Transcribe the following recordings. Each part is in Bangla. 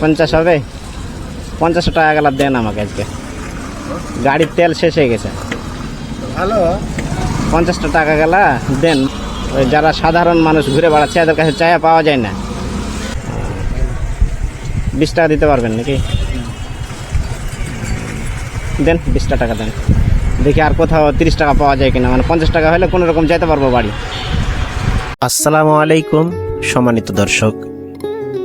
পঞ্চাশ হবে? পঞ্চাশ টাকা গেলা দেন আমাকে আজকে। গাড়ির তেল শেষ হয়ে গেছে। ভালো। পঞ্চাশটা টাকা গেলা দেন। ওই যারা সাধারণ মানুষ ঘুরে বেড়াচ্ছে এদের কাছে চায়া পাওয়া যায় না। বিশ টাকা দিতে পারবেন নাকি? দেন বিশটা টাকা দেন। দেখি আর কোথাও তিরিশ টাকা পাওয়া যায় কিনা। মানে পঞ্চাশ টাকা হলে কোনো রকম যেতে পারব বাড়ি। আসসালামু আলাইকুম সম্মানিত দর্শক।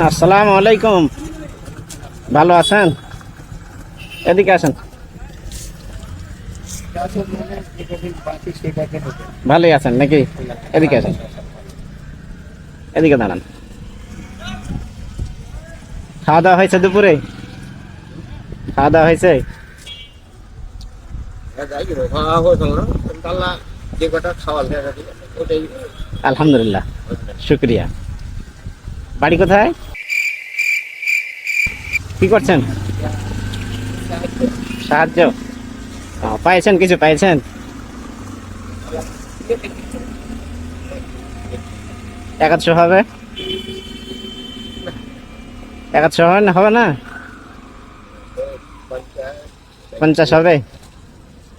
আসসালামু আলাইকুম ভালো আছেন? এদিকে আসেন। ভালোই আছেন নাকি? এদিকে আসেন। এদিকে দাঁড়ান। খাওয়া দাওয়া হয়েছে দুপুরে? খাওয়া দাওয়া হয়েছে? আলহামদুলিল্লাহ, শুক্রিয়া। বাড়ি কোথায়? কি করছেন? সাহায্য? পাইছেন কিছু, পাইছেন? একাদশো হবে? একাদশো হবে না হবে না? পঞ্চাশ হবে?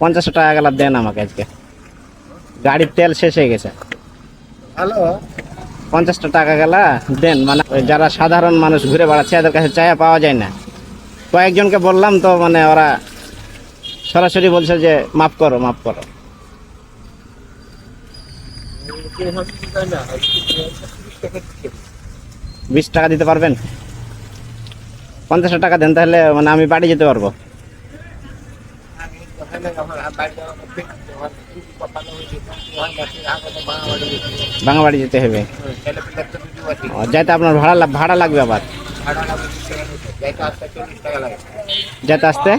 পঞ্চাশ টাকা গেলা দেন আমাকে আজকে। গাড়ির তেল শেষ হয়ে গেছে। ভালো পঞ্চাশটা টাকা গেলা, দেন মানে যারা সাধারণ মানুষ ঘুরে বেড়াচ্ছে, এদের কাছে চায়া পাওয়া যায় না। কয়েকজনকে বললাম তো মানে ওরা সরাসরি বলছে যে, মাফ করো মাফ করো। বিশ টাকা দিতে পারবেন? পঞ্চাশ টাকা দেন, তাহলে মানে আমি বাড়ি যেতে পারব। ভাঙা বাড়ি যেতে হবে ও, যাইতে আপনার ভাড়া লাগ- ভাড়া লাগবে আবার যেতে আসতে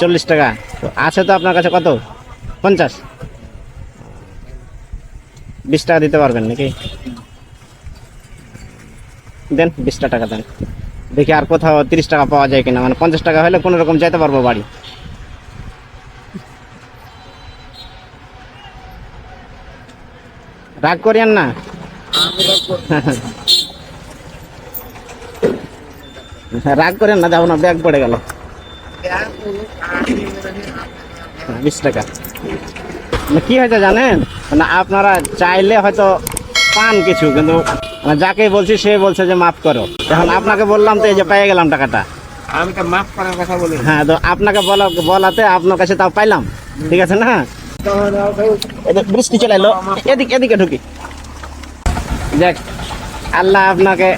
চল্লিশ টাকা তো আছে তো আপনার কাছে কত পঞ্চাশ বিশ টাকা দিতে পারবেন নাকি দেন বিশটা টাকা দেন দেখি আর কোথাও তিরিশ টাকা পাওয়া যায় কিনা মানে পঞ্চাশ টাকা হলে কোনো রকম যেতে পারব বাড়ি রাগ করিয়েন না। রাগ করেন না যাব না ব্যাগ পড়ে গেল। বিশ টাকা। মানে কি হয়েছে জানেন? মানে আপনারা চাইলে হয়তো পান কিছু কিন্তু মানে যাকে বলছি সে বলছে যে মাফ করো। এখন আপনাকে বললাম তো এই যে পেয়ে গেলাম টাকাটা। আমি তো মাফ করার কথা বলি হ্যাঁ তো আপনাকে বলা বলাতে আপনার কাছে তাও পাইলাম। ঠিক আছে না? বৃষ্টি চলে এলো এদিকে এদিকে ঢুকি দেখ আল্লাহ আপনাকে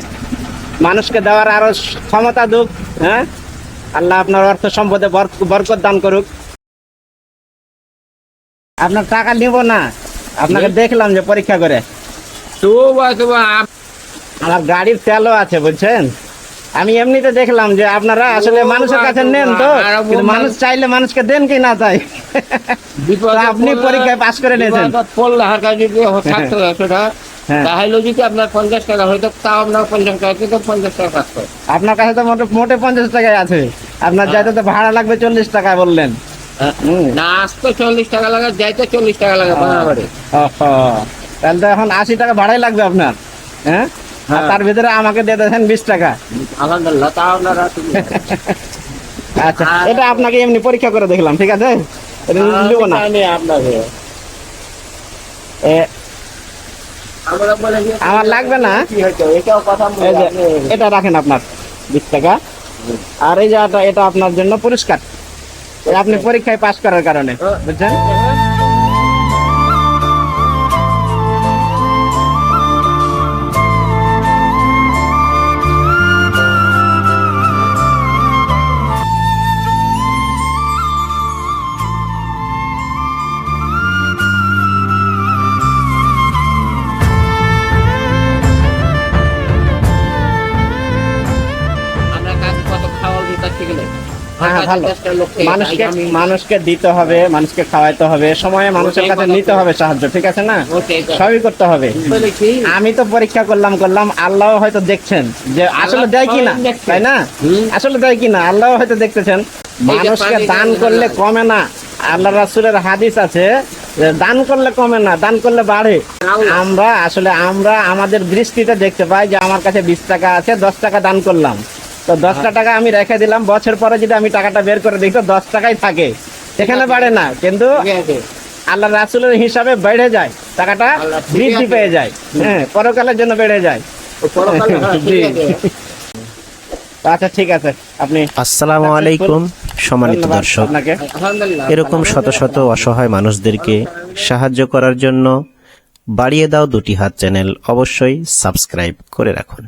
মানুষকে দেওয়ার আরও ক্ষমতা দুক হ্যাঁ? আল্লাহ আপনার অর্থ সম্পদে বরকত দান করুক। আপনার টাকা নিব না। আপনাকে দেখলাম যে পরীক্ষা করে। আমার গাড়ির তেলও আছে বুঝছেন? আমি এমনিতে দেখলাম যে আপনারা আসলে মানুষের কাছে নেন তো মানুষ চাইলে মানুষকে দেন কি না চাই? তো আপনি পরীক্ষায় পাশ করে নিয়েছেন। পড়লে হার কাছে থাকতো একশোটা হ্যাঁ। তাহলে যদি আপনার পঞ্চাশ টাকা হয়তো তাও আপনার পঞ্চাশ টাকা কিন্তু পঞ্চাশ টাকা কাজ করে। আপনার কাছে তো মোটে পঞ্চাশ টাকায় আছে। আপনার যাইতে তো ভাড়া লাগবে চল্লিশ টাকা বললেন। না আসতো চল্লিশ টাকা লাগে যাইতে চল্লিশ টাকা লাগে তাহলে তো এখন আশি টাকা ভাড়াই লাগবে আপনার। হ্যাঁ? আর হ্যাঁ। তার ভিতরে আমাকে দিয়ে বিশ টাকা। আলহামদুলিল্লাহ আপনারা আচ্ছা এটা আপনাকে এমনি পরীক্ষা করে দেখলাম ঠিক আছে? এটা নিব না। আপনাকে এ, আমরা লাগবে না। এটা রাখেন আপনার বিশ টাকা। আর এই যে এটা- এটা আপনার জন্য পুরস্কার আপনি পরীক্ষায় পাশ করার কারণে বুঝছেন? হ্যাঁ হ্যাঁ, ভালো। মানুষকে আমি- মানুষকে দিতে হবে মানুষকে খাওয়াইতে হবে সময়ে মানুষের কাছে নিতে তো। হবে সাহায্য ঠিক আছে না? সবই করতে হবে। আমি তো পরীক্ষা করলাম করলাম আল্লাহ হয়তো দেখছেন যে আসলে দেয় কিনা তাই না? আসলে দেয় কিনা আল্লাহ হয়তো দেখতেছেন। মানুষকে দান করলে কমে না। আল্লাহ রাসূলের হাদিস আছে দান করলে কমে না দান করলে বাড়ে। আমরা আসলে আমরা আমাদের দৃষ্টিতে দেখতে পাই যে আমার কাছে বিশ টাকা আছে দশ টাকা দান করলাম। তো দশটা টাকা আমি রেখে দিলাম। বছর পরে যদি আমি টাকাটা বের করে দেখি তো দশ টাকাই থাকে। সেখানে বাড়ে না কিন্তু আল্লাহ রাসুলের হিসাবে বেড়ে যায়। টাকাটা বৃদ্ধি পেয়ে যায়। হ্যাঁ পরকালের জন্য বেড়ে যায়। আচ্ছা ঠিক আছে। আপনি আসসালামু আলাইকুম সম্মানিত দর্শক। এরকম শত শত অসহায় মানুষদেরকে সাহায্য করার জন্য বাড়িয়ে দাও দুটি হাত চ্যানেল। অবশ্যই সাবস্ক্রাইব করে রাখুন।